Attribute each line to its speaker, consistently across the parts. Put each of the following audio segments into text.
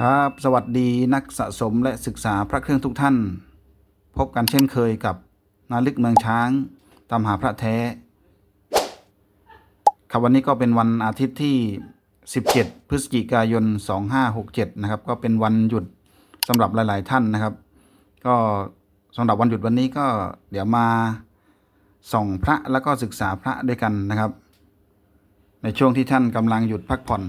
Speaker 1: ครับสวัสดีนักสะสมและศึกษาพระเครื่องทุกท่าน พบกันเช่นเคยกับนาลึกเมืองช้างตามหาพระแท้ ครับวันนี้ก็เป็นวันอาทิตย์ที่ 17 พฤศจิกายน 2567 นะครับ ก็เป็นวันหยุดสำหรับหลาย ๆ ท่านนะครับ ก็สำหรับวันหยุดวันนี้ก็เดี๋ยวมาส่องพระแล้วก็ศึกษาพระด้วยกันนะครับ ในช่วงที่ท่านกำลังหยุดพักผ่อน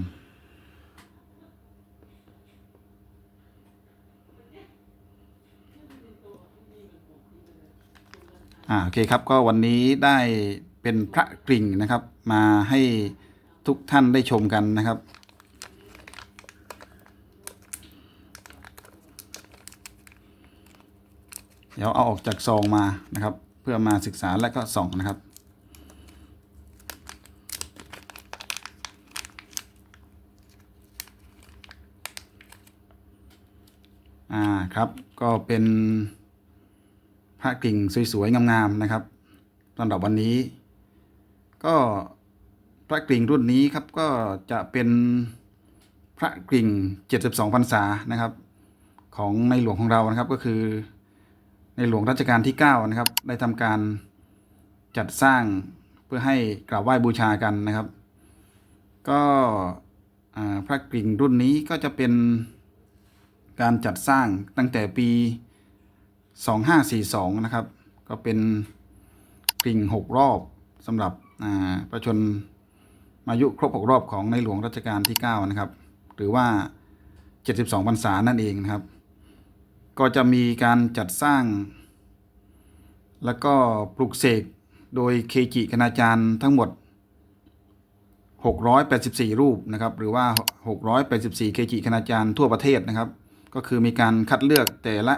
Speaker 1: อ่าโอเคครับก็วันนี้ได้เป็นพระกริ่งนะครับ มาให้ทุกท่านได้ชมกันนะครับเดี๋ยวเอาออกจากซองมานะครับ เพื่อมาศึกษาและก็ส่องนะครับ อ่าครับก็เป็น พระกิ่งสวยๆงามๆนะครับสำหรับวันนี้ ก็พระกิ่งรุ่นนี้ครับก็จะเป็นพระกิ่ง 72พรรษานะครับ ของในหลวงของเรานะครับก็คือในหลวงรัชกาลที่ 9 นะครับ ได้ทำการจัดสร้างเพื่อให้กราบไหว้บูชากันนะครับ ก็พระกิ่งรุ่นนี้ก็จะเป็นการจัดสร้างตั้งแต่ปี 2542นะครับ ก็เป็นกริ่ง6รอบสำหรับประชนมายุครบ6รอบของในหลวงรัชกาลที่9นะครับ หรือว่า72พรรษานั่นเองนะครับ ก็จะมีการจัดสร้าง แล้วก็ปลุกเสกโดยเคจิคณาจารย์ทั้งหมด 684 รูปนะครับ หรือว่า 684 เคจิคณาจารย์ทั่วประเทศนะครับ ก็คือมีการคัดเลือกแต่ละ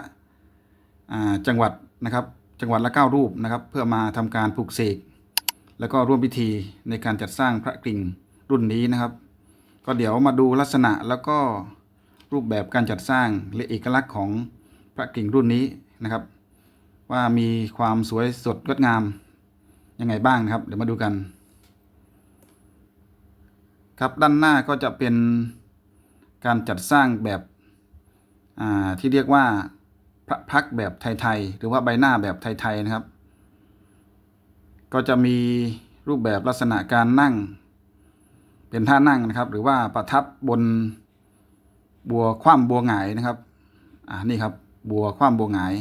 Speaker 1: จังหวัดนะครับจังหวัดละ9รูปนะครับ เพื่อมาทำการปลุกเสกแล้วก็ร่วมพิธีในการจัดสร้างพระกริ่งรุ่นนี้นะครับ ก็เดี๋ยวมาดูลักษณะแล้วก็รูปแบบการจัดสร้างและเอกลักษณ์ของพระกริ่งรุ่นนี้นะครับ ว่ามีความสวยสดงดงามยังไงบ้างนะครับ เดี๋ยวมาดูกัน ครับด้านหน้าก็จะเป็นการจัดสร้างแบบที่เรียกว่า พระพักแบบไทยๆหรือว่าใบหน้าแบบไทยๆนะครับ ก็จะมีรูปแบบลักษณะการนั่ง เป็นท่านั่งนะครับ หรือว่าประทับบนบัวคว่ำบัวหงายนะครับอ่านี่ครับบัวคว่ำบัวหงาย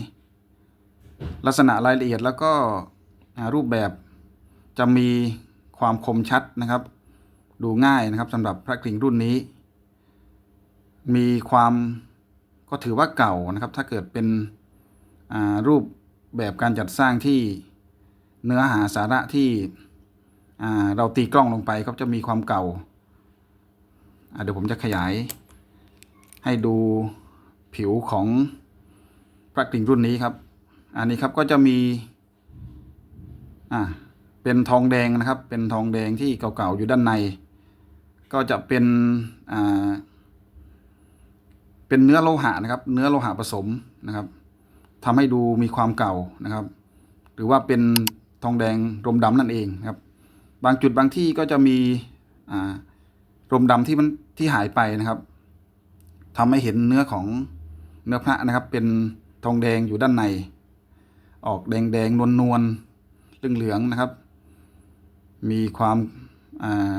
Speaker 1: ลักษณะรายละเอียดแล้วก็รูปแบบจะมีความคมชัดนะครับ ดูง่ายนะครับสำหรับพระกริ่งรุ่นนี้ มีความ ก็ถือว่าเก่านะครับ ถ้าเกิดเป็นรูปแบบการจัดสร้างที่เนื้อหาสาระที่เราตีกล้องลงไปก็จะมีความเก่าอ่า เดี๋ยวผมจะขยายให้ดูผิวของพระกริ่งรุ่นนี้ครับ อันนี้ครับก็จะมีอ่าเป็นทองแดงนะครับ เป็นทองแดงที่เก่าๆอยู่ด้านใน ก็จะเป็นอ่า เป็นเนื้อโลหะนะครับ เนื้อโลหะผสมนะครับทำให้ดูมีความเก่านะครับ หรือว่าเป็นทองแดงรมดำนั่นเองนะครับ บางจุดบางที่ก็จะมีอ่ารมดำที่มันที่หายไปนะครับทำให้เห็นเนื้อของเนื้อพระนะครับ เป็นทองแดงอยู่ด้านใน ออกแดงแดงนวลนวลเหลืองเหลืองนะครับ มีความอ่า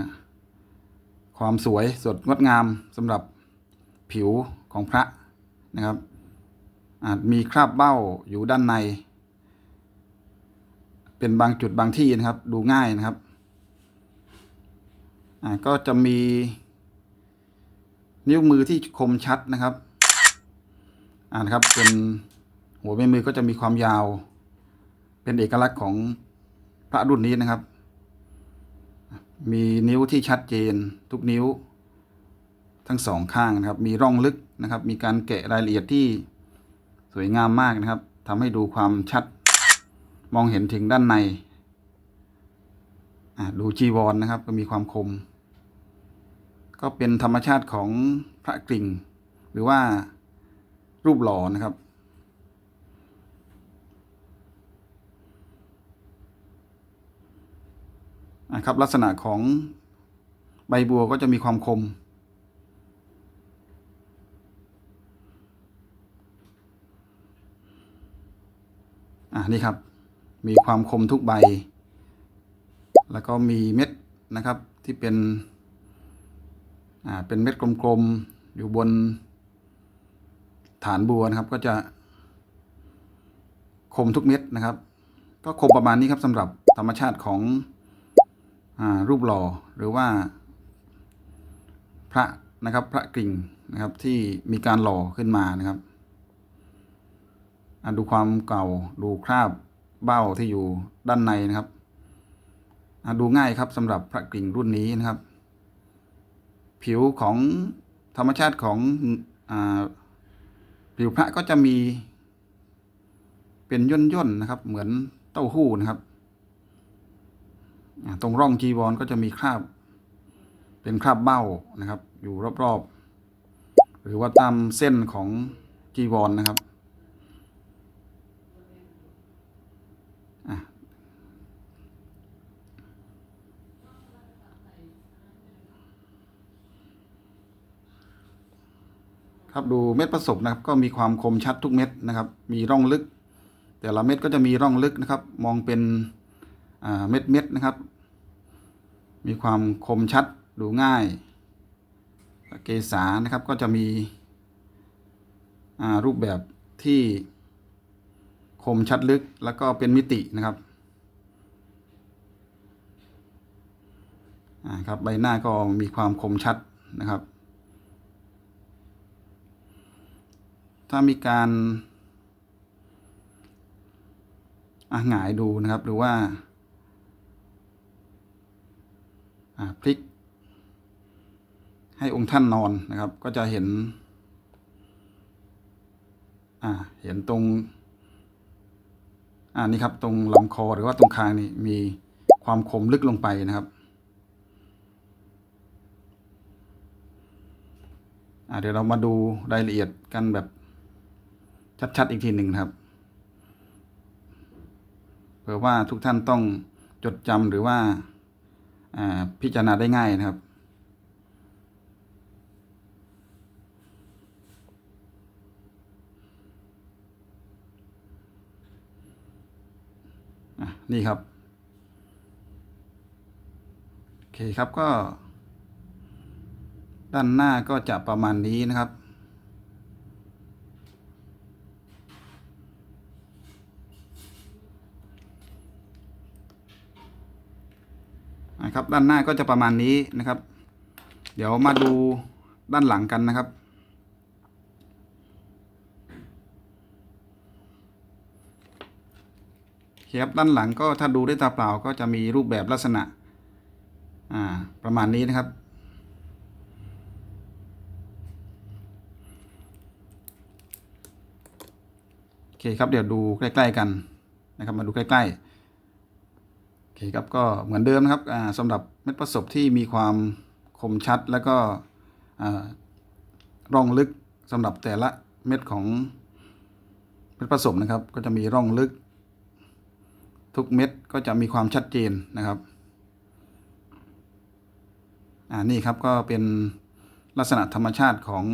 Speaker 1: ความสวยสดงดงามสำหรับผิว ของพระนะครับ อาจมีคราบเบ้าอยู่ด้านใน เป็นบางจุดบางที่นะครับ ดูง่ายนะครับ ก็จะมีนิ้วมือที่คมชัดนะครับ อ่านะครับ เป็นหัวแม่มือก็จะมีความยาว เป็นเอกลักษณ์ของพระรุ่นนี้นะครับ มีนิ้วที่ชัดเจนทุกนิ้ว ทั้งสองข้างนะครับ มีร่องลึก นะครับ มีการแกะรายละเอียดที่สวยงามมากนะครับทำให้ดูความชัดมองเห็นถึงด้านในดูจีวรนนะครับ ก็มีความคม ก็เป็นธรรมชาติของพระกริ่ง หรือว่ารูปหล่อนะครับอะครับลักษณะของใบบัวก็จะมีความคม อ่านี่ครับ มีความคมทุกใบ แล้วก็มีเม็ดนะครับที่เป็นอ่าเป็นเม็ดกลมๆ อยู่บนฐานบัวนะครับ ก็จะคมทุกเม็ดนะครับ ก็คมประมาณนี้ครับสำหรับธรรมชาติของอรูปหล่อหรือว่าพระนะครับพระกริ่งนะครับที่มีการหล่อขึ้นมานะครับ ดูความเก่าดูคราบเบ้าที่อยู่ด้านในนะครับดูง่ายครับสำหรับพระกริ่งรุ่นนี้นะครับ ผิวของธรรมชาติของอผิวพระก็จะมี เป็นย่นๆนนะครับ เหมือนเต้าหู้นะครับตรงร่องจีวรก็จะมีคราบ เป็นคราบเบ้านะครับ อยู่รอบๆ หรือว่าตามเส้นของจีวรนะครับ ครับดูเม็ดประสบนะครับ ก็มีความคมชัดทุกเม็ดนะครับ มีร่องลึก แต่ละเม็ดก็จะมีร่องลึกนะครับ มองเป็นเม็ดเม็ดๆนะครับ มีความคมชัดดูง่ายเกษานะครับก็จะมีรูปแบบที่คมชัดลึกแล้วก็เป็นมิตินะครับครับใบหน้าก็มีความคมชัดนะครับ ถ้ามีการอะหงายดูนะครับ หรือว่าอ่าพลิก ให้องค์ท่านนอนนะครับ ก็จะเห็น อ่า เห็นตรง อ่านี่ครับ ตรงลำคอหรือว่าตรงคางนี่มีความคมลึกลงไปนะครับเดี๋ยวเรามาดูรายละเอียดกันแบบ ชัดๆอีกทีหนึ่งครับเผื่อว่าทุกท่านต้องจดจำหรือว่าพิจารณาได้ง่ายนะครับ นี่ครับ โอเคครับก็ ด้านหน้าก็จะประมาณนี้นะครับ นะครับ ด้านหน้าก็จะประมาณนี้นะครับ เดี๋ยวมาดูด้านหลังกันนะครับครับด้านหลังก็ถ้าดูด้วยตาเปล่าก็จะมีรูปแบบลักษณะอ่าประมาณนี้นะครับโอเคครับเดี๋ยวดูใกล้ ๆ กันนะครับมาดูใกล้ ๆ เคครับก็เหมือนเดิมนะครับสำหรับเม็ดประสบที่มีความคมชัดแล้วก็ร่องลึกสำหรับแต่ละเม็ดของเม็ดประสบนะครับ ก็จะมีร่องลึก ทุกเม็ดก็จะมีความชัดเจนนะครับอ่านี่ครับก็เป็นลักษณะธรรมชาติของ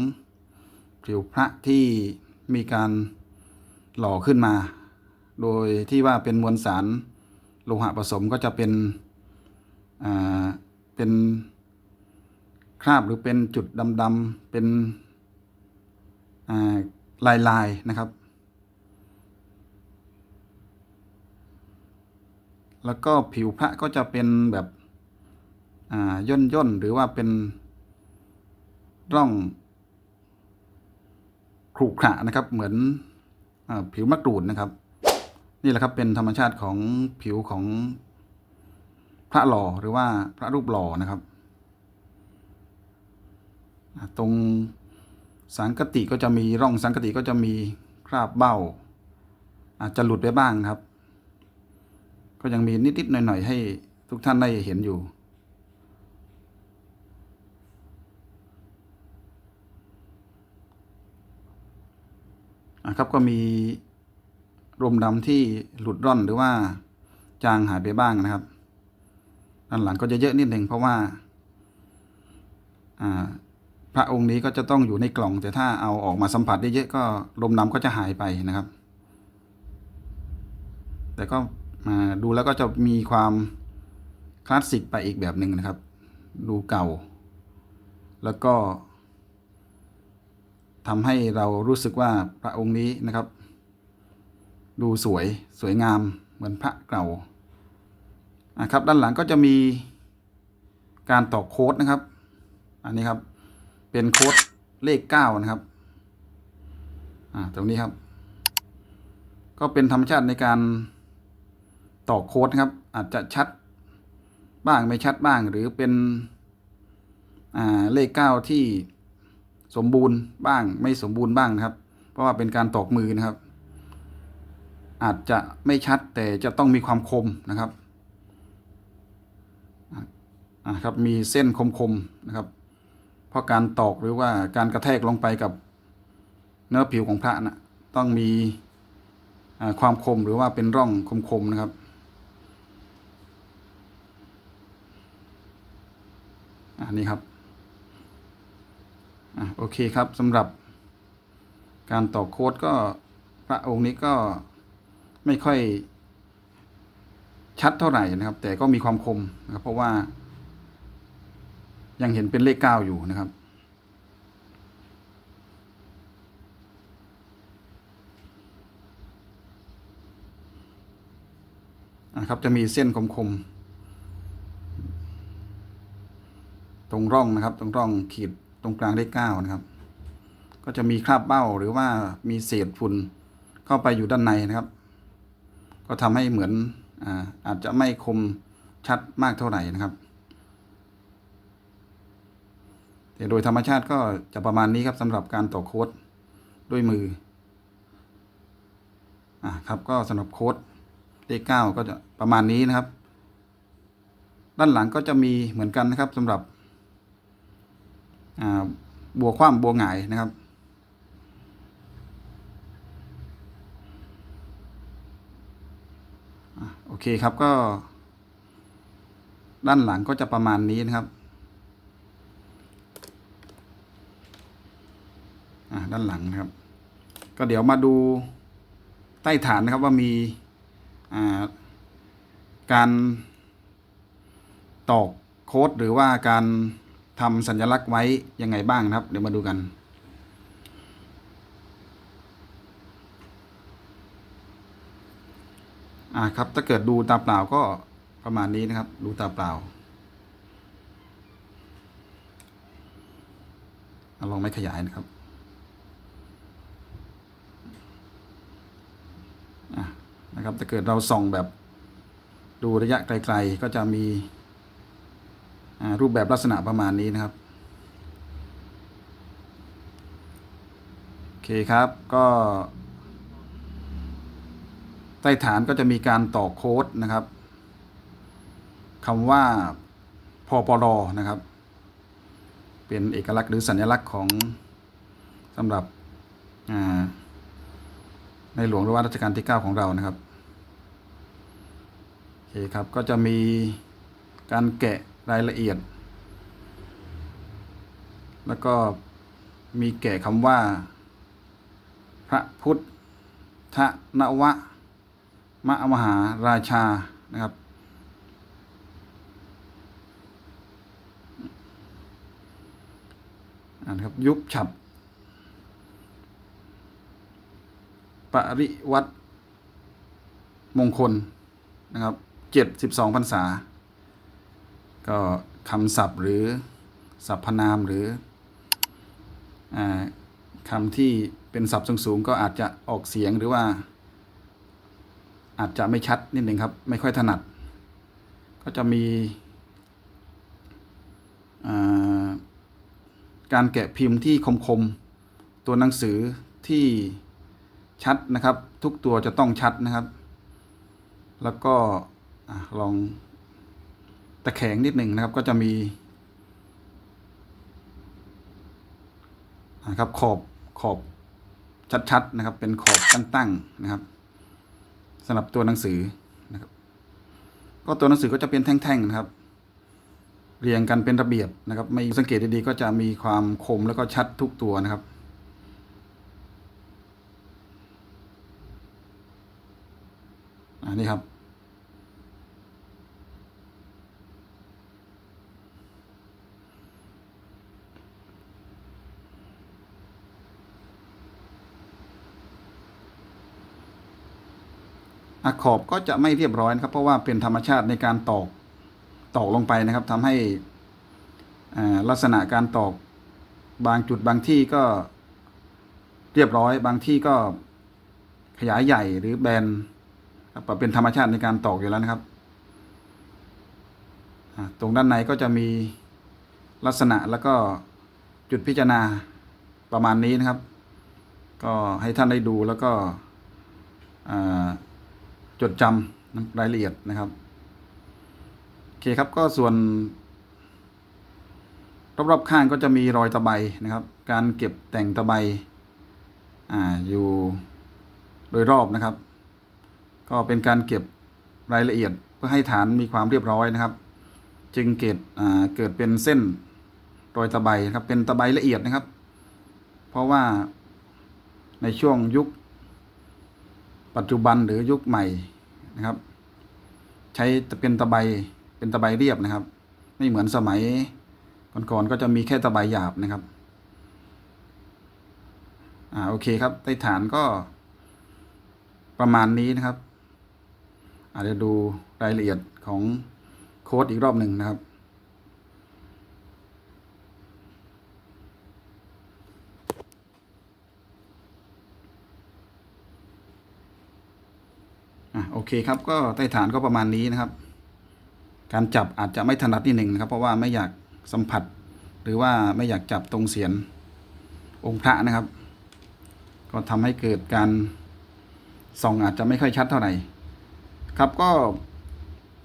Speaker 1: ผิวพระที่มีการหล่อขึ้นมา โดยที่ว่าเป็นมวลสาร โลหะผสมก็จะเป็นเป็นคราบหรือเป็นจุดดำๆเป็นาลายๆนะครับ แล้วก็ผิวพระก็จะเป็นแบบย่นย่นๆหรือว่าเป็นร่องขรุขระนะครับ เหมือนอผิวมะกรูดนะครับ นี่แหละครับเป็นธรรมชาติของผิวของพระหล่อหรือว่าพระรูปหล่อนะครับ ตรงสังกติก็จะมีร่องสังกติก็จะมีคราบเบ้า อาจจะหลุดไปบ้างครับ ก็ยังมีนิดๆหน่อยๆให้ทุกท่านได้เห็นอยู่อะครับก็มี รมดำที่หลุดร่อนหรือว่าจางหายไปบ้างนะครับด้านหลังก็จะเยอะนิดหนึ่งเพราะว่าพระองค์นี้ก็จะต้องอยู่ในกล่อง แต่ถ้าเอาออกมาสัมผัสได้เยอะก็ลมดำก็จะหายไปนะครับ แต่ก็อ่าดูแล้วก็จะมีความคลาสสิกไปอีกแบบหนึ่งนะครับ ดูเก่า แล้วก็ทำให้เรารู้สึกว่าพระองค์นี้นะครับ ดูสวยสวยงามเหมือนพระเก่าอะครับ ด้านหลังก็จะมีการตอกโค้ดนะครับ อันนี้ครับเป็นโค้ดเลขเก้านะครับอ่าตรงนี้ครับ ก็เป็นธรรมชาติในการตอกโค้ดครับ อาจจะชัดบ้างไม่ชัดบ้าง หรือเป็นอ่าเลขเก้าที่สมบูรณ์บ้างไม่สมบูรณ์บ้างนะครับ เพราะว่าเป็นการตอกมือนะครับ อาจจะไม่ชัดแต่จะต้องมีความคมนะครับครับมีเส้นคมๆนะครับ เพราะการตอกหรือว่าการกระแทกลงไปกับเนื้อผิวของพระนะต้องมีความคมหรือว่าเป็นร่องคมๆนะครับอันนี้ครับอโอเคครับสำหรับการตอกโค้ดก็พระองค์นี้ก็ ไม่ค่อยชัดเท่าไหร่นะครับ แต่ก็มีความคมนะครับ เพราะว่า ยังเห็นเป็นเลขเก้าอยู่นะครับ นะครับ จะมีเส้นคมๆตรงร่องนะครับ ตรงร่องขีดตรงกลางเลขเก้านะครับ ก็จะมีคราบเบ้าหรือว่ามีเศษฝุ่นเข้าไปอยู่ด้านในนะครับ ก็ทำให้เหมือนอาอาจจะไม่คมชัดมากเท่าไหร่นะครับแต่โดยธรรมชาติก็จะประมาณนี้ครับสำหรับการต่อโค้ดด้วยมืออะครับก็สำหรับโค้ดเลขเก้าก็จะประมาณนี้นะครับ ด้านหลังก็จะมีเหมือนกันนะครับสำหรับบัวคว่ำบัวหงายนะครับ อะโอเคครับก็ ด้านหลังก็จะประมาณนี้นะครับด้านหลังนะครับ ก็เดี๋ยวมาดูใต้ฐานนะครับว่ามีการตอกโค้ดหรือว่าการทำสัญลักษณ์ไว้ยังไงบ้างนะครับ เดี๋ยวมาดูกัน อ่าครับถ้าเกิดดูตาเปล่าก็ประมาณนี้นะครับ ดูตาเปล่าลองไม่ขยายนะครับอะนะครับถ้าเกิดเราส่องแบบดูระยะไกล ๆ ก็จะมีรูปแบบลักษณะประมาณนี้นะครับ โอเคครับก็ ต้ฐานก็จะมีการต่อโค้ดนะครับคำว่าพอปรนะครับ เป็นเอกลักษณ์หรือสัญลักษณ์ของสำหรับในหลวงรัชกาลรัชกาลที่ 9 ของเรานะครับโอเคครับก็จะมีการแกะรายละเอียด แล้วก็มีแกะคำว่า พระพุทธนวะ มะมหาราชานะครับ อ่านครับยุบฉับ ปริวัตมงคลนะครับเจ็ดสิบสองพรรษา ก็คำศัพท์หรือสรรพนามหรืออาคำที่เป็นศัพท์สูงๆก็อาจจะออกเสียงหรือว่า อาจจะไม่ชัดนิดหนึ่งครับ ไม่ค่อยถนัด ก็จะมีการแกะพิมพ์ที่คมๆ ตัวหนังสือที่ชัดนะครับ ทุกตัวจะต้องชัดนะครับ แล้วก็อลองตะแคงนิดหนึ่งนะครับ ก็จะมีนะครับขอบขอบชัดๆนะครับ เป็นขอบตั้งๆนะครับ สำหรับตัวหนังสือนะครับ ก็ตัวหนังสือก็จะเป็นแท่งๆนะครับ เรียงกันเป็นระเบียบนะครับ ไม่สังเกตดีๆก็จะมีความคมแล้วก็ชัดทุกตัวนะครับออ่านี่ครับ อะขอบก็จะไม่เรียบร้อยนะครับ เพราะว่าเป็นธรรมชาติในการตอกตอกลงไปนะครับทำให้ลักษณะการตอกบางจุดบางที่ก็เรียบร้อย บางที่ก็ขยายใหญ่หรือแบนครับเป็นธรรมชาติในการตอกอยู่แล้วนะครับ ตรงด้านในก็จะมีลักษณะแล้วก็จุดพิจารณาประมาณนี้นะครับ ก็ให้ท่านได้ดูแล้วก็อ่า จดจำรายละเอียดนะครับโอเคครับก็ส่วน รอบๆข้างก็จะมีรอยตะไบนะครับ การเก็บแต่งตะไบอ่าอยู่โดยรอบนะครับ ก็เป็นการเก็บรายละเอียดเพื่อให้ฐานมีความเรียบร้อยนะครับ จึงเกิดอ่าเกิดเป็นเส้นรอยตะไบครับเป็นตะไบละเอียดนะครับ เพราะว่าในช่วงยุค ปัจจุบันหรือยุคใหม่นะครับ ใช้เป็นตะไบเป็นตะไบเรียบนะครับ ไม่เหมือนสมัยก่อนๆก็จะมีแค่ตะไบหยาบนะครับอ่าโอเคครับใต้ฐานก็ประมาณนี้นะครับอาจจะดูรายละเอียดของโค้ดอีกรอบหนึ่งนะครับ อะโอเคครับก็ใต้ฐานก็ประมาณนี้นะครับ การจับอาจจะไม่ถนัดนิดหนึ่งนะครับ เพราะว่าไม่อยากสัมผัส หรือว่าไม่อยากจับตรงเสียนองค์พระนะครับ ก็ทำให้เกิดการส่องอาจจะไม่ค่อยชัดเท่าไหร่ครับก็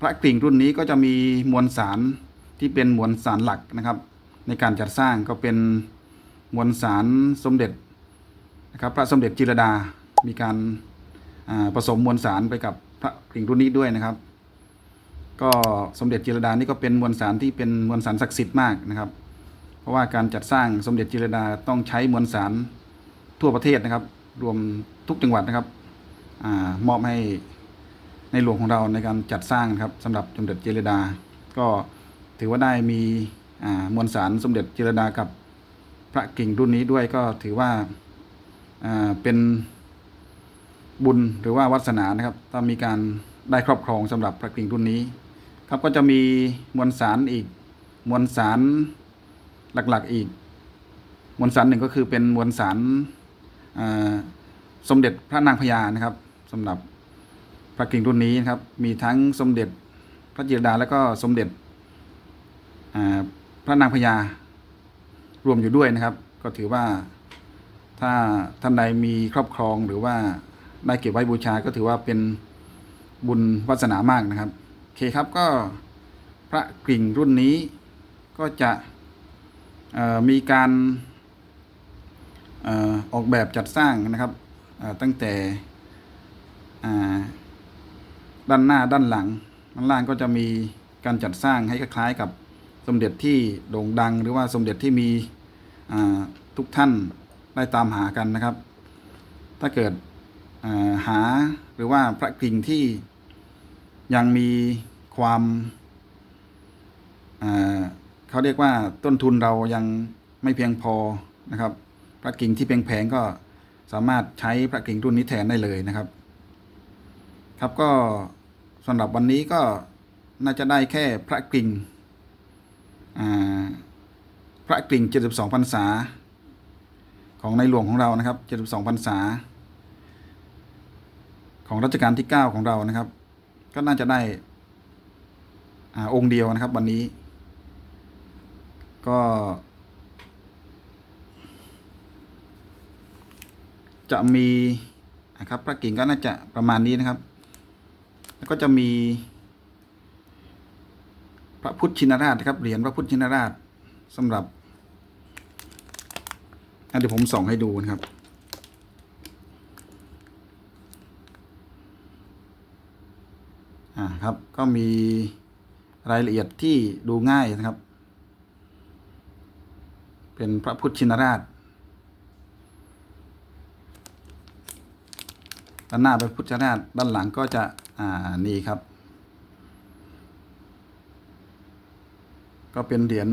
Speaker 1: พระกริ่งรุ่นนี้ก็จะมีมวลสารที่เป็นมวลสารหลักนะครับ ในการจัดสร้างก็เป็นมวลสารสมเด็จนะครับพระสมเด็จจิรดามีการ ผสมมวลสารไปกับพระกริ่งรุ่นนี้ด้วยนะครับ ก็สมเด็จจิรดานี่ก็เป็นมวลสารที่เป็นมวลสารศักดิ์สิทธิ์มากนะครับ เพราะว่าการจัดสร้างสมเด็จจิรดาต้องใช้มวลสารทั่วประเทศนะครับ รวมทุกจังหวัดนะครับอามอบให้ในหลวงของเราในการจัดสร้างครับสำหรับสมเด็จจิรดา ก็ถือว่าได้มีอ่ามวลสารสมเด็จจิรดากับพระกิ่งรุ่นนี้ด้วยก็ถือว่าอ่าเป็น บุญหรือว่าวัสนานะครับ ถ้ามีการได้ครอบครองสำหรับพระกริ่งรุ่นนี้ ครับก็จะมีมวลสารอีกมวลสารหลักๆอีก มวลสารหนึ่งก็คือเป็นมวลสารสมเด็จพระนางพญานะครับสำหรับพระกริ่งรุ่นนี้นะครับ มีทั้งสมเด็จพระจิรดาแล้วก็สมเด็จพระนางพญารวมอยู่ด้วยนะครับ ก็ถือว่าถ้าท่านใดมีครอบครองหรือว่า ได้เก็บไว้บูชาก็ถือว่าเป็นบุญวาสนามากนะครับโอเคครับก็พระกริ่งรุ่นนี้ก็จะมีการอออกแบบจัดสร้างนะครับตั้งแต่ด้านหน้าด้านหลังด้านล่างก็จะมีการจัดสร้างให้คล้ายกับสมเด็จที่โด่งดัง หรือว่าสมเด็จที่มีทุกท่านได้ตามหากันนะครับ ถ้าเกิด หาหรือว่าพระกิ่งที่ยังมีความเขาเรียกว่าต้นทุนเรายังไม่เพียงพอนะครับ พระกิ่งที่แพงๆก็สามารถใช้พระกิ่งรุ่นนี้แทนได้เลยนะครับ ครับก็สำหรับวันนี้ก็น่าจะได้แค่พระกิ่งพระกิ่ง 72พรรษา ของในหลวงของเรานะครับ 72พรรษา ของรัชกาลที่ 9 ของเรานะครับ ก็น่าจะได้อาองค์เดียวนะครับวันนี้ ก็ จะมีนะครับพระกิ่งก็น่าจะประมาณนี้นะครับ แล้วก็จะมี พระพุทธชินราชนะครับเหรียญพระพุทธชินราชสำหรับอะเดี๋ยวผมส่องให้ดูนะครับ อ่าครับ ก็มีรายละเอียดที่ดูง่ายนะครับ เป็นพระพุทธชินราชด้านหน้าเป็นพุทธชินราชด้านหลังก็จะ อ่า นี่ครับ ก็เป็นเหรียญ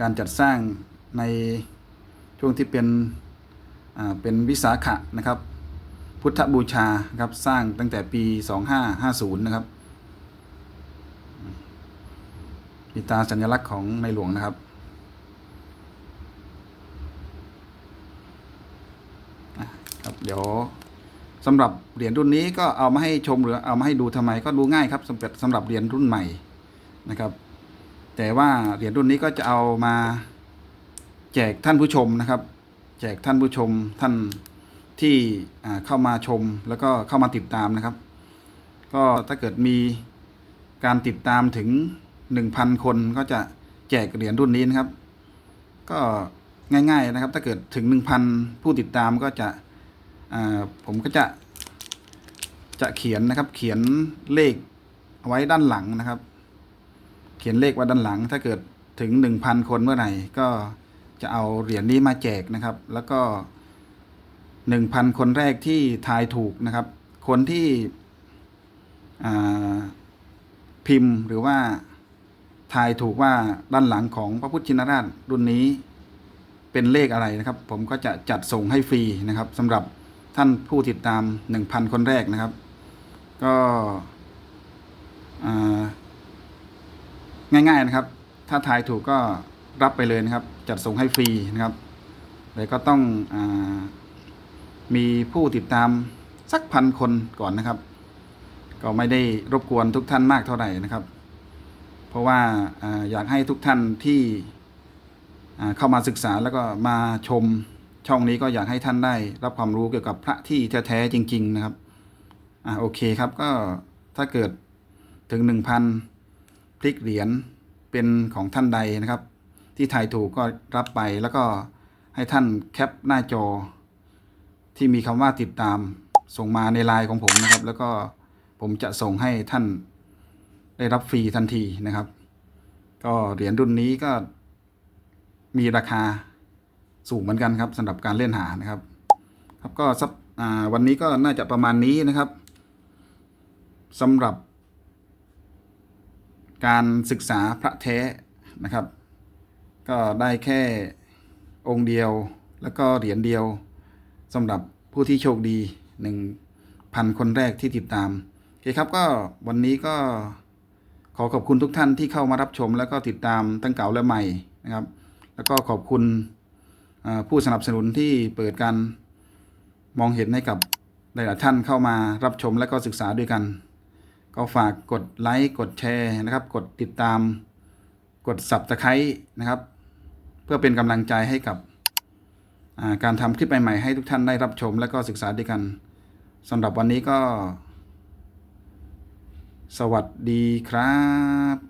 Speaker 1: การจัดสร้างในช่วงที่เป็น อ่า เป็นวิสาขะนะครับ พุทธบูชาครับสร้างตั้งแต่ปี 2550 นะครับมีตราสัญลักษณ์ของในหลวงนะครับอะครับ เดี๋ยวสำหรับเหรียญรุ่นนี้ก็เอามาให้ชมหรือเอามาให้ดูทำไมก็ดูง่ายครับสำหรับสำหรับเหรียญรุ่นใหม่นะครับ แต่ว่าเหรียญรุ่นนี้ก็จะเอามาแจกท่านผู้ชมนะครับ แจกท่านผู้ชมท่าน ที่เข้ามาชมแล้วก็เข้ามาติดตามนะครับ ก็ถ้าเกิดมีการติดตามถึง 1,000 คนก็จะแจกเหรียญรุ่นนี้นะครับ ก็ง่ายๆนะครับ ถ้าเกิดถึง 1,000 ผู้ติดตามก็จะผมก็จะจะเขียนนะครับ เขียนเลขเอาไว้ด้านหลังนะครับ เขียนเลขไว้ด้านหลัง ถ้าเกิดถึง 1,000 คนเมื่อไหร่ก็จะเอาเหรียญนี้มาแจกนะครับ แล้วก็ 1,000คนแรกที่ทายถูกนะครับ คนที่พิมพ์หรือว่าทายถูกว่าด้านหลังของพระพุทธชินราชรุ่นนี้เป็นเลขอะไรนะครับ ผมก็จะจัดส่งให้ฟรีนะครับสำหรับท่านผู้ติดตาม 1,000 คนแรกนะครับ ก็ง่ายๆนะครับ ถ้าทายถูกก็รับไปเลยนะครับ จัดส่งให้ฟรีนะครับแต่ก็ต้องอา มีผู้ติดตามสักพันคนก่อนนะครับ ก็ไม่ได้รบกวนทุกท่านมากเท่าไหร่นะครับ เพราะว่าอยากให้ทุกท่านที่เข้ามาศึกษาแล้วก็มาชมช่องนี้ก็อยากให้ท่านได้รับความรู้เกี่ยวกับพระที่แท้ๆจริง ๆ นะครับอ่าโอเคครับก็ถ้าเกิดถึงหนึ่งพันพลิกเหรียญเป็นของท่านใดนะครับ ที่ทายถูกก็รับไปแล้วก็ให้ท่านแคปหน้าจอ ที่มีคำว่าติดตามส่งมาในไลน์ของผมนะครับ แล้วก็ผมจะส่งให้ท่านได้รับฟรีทันทีนะครับ ก็เหรียญรุ่นนี้ก็มีราคาสูงเหมือนกันครับสำหรับการเล่นหานะครับ ครับก็สัปอ่าวันนี้ก็น่าจะประมาณนี้นะครับสำหรับ การศึกษาพระแท้นะครับ ก็ได้แค่องค์เดียวแล้วก็เหรียญเดียว สำหรับผู้ที่โชคดีหนึ่งพันคนแรกที่ติดตามโอเคครับก็วันนี้ก็ขอขอบคุณทุกท่านที่เข้ามารับชม แล้วก็ติดตามทั้งเก่าและใหม่นะครับ แล้วก็ขอบคุณผู้สนับสนุนที่เปิดการมองเห็นให้กับหลายๆท่านเข้ามารับชมและก็ศึกษาด้วยกัน ก็ฝากกดไลค์กดแชร์นะครับ กดติดตามกด subscribe นะครับ เพื่อเป็นกำลังใจให้กับ การทำคลิปใหม่ๆให้ทุกท่านได้รับชมและก็ศึกษาด้วยกันสำหรับวันนี้ก็ สวัสดีครับ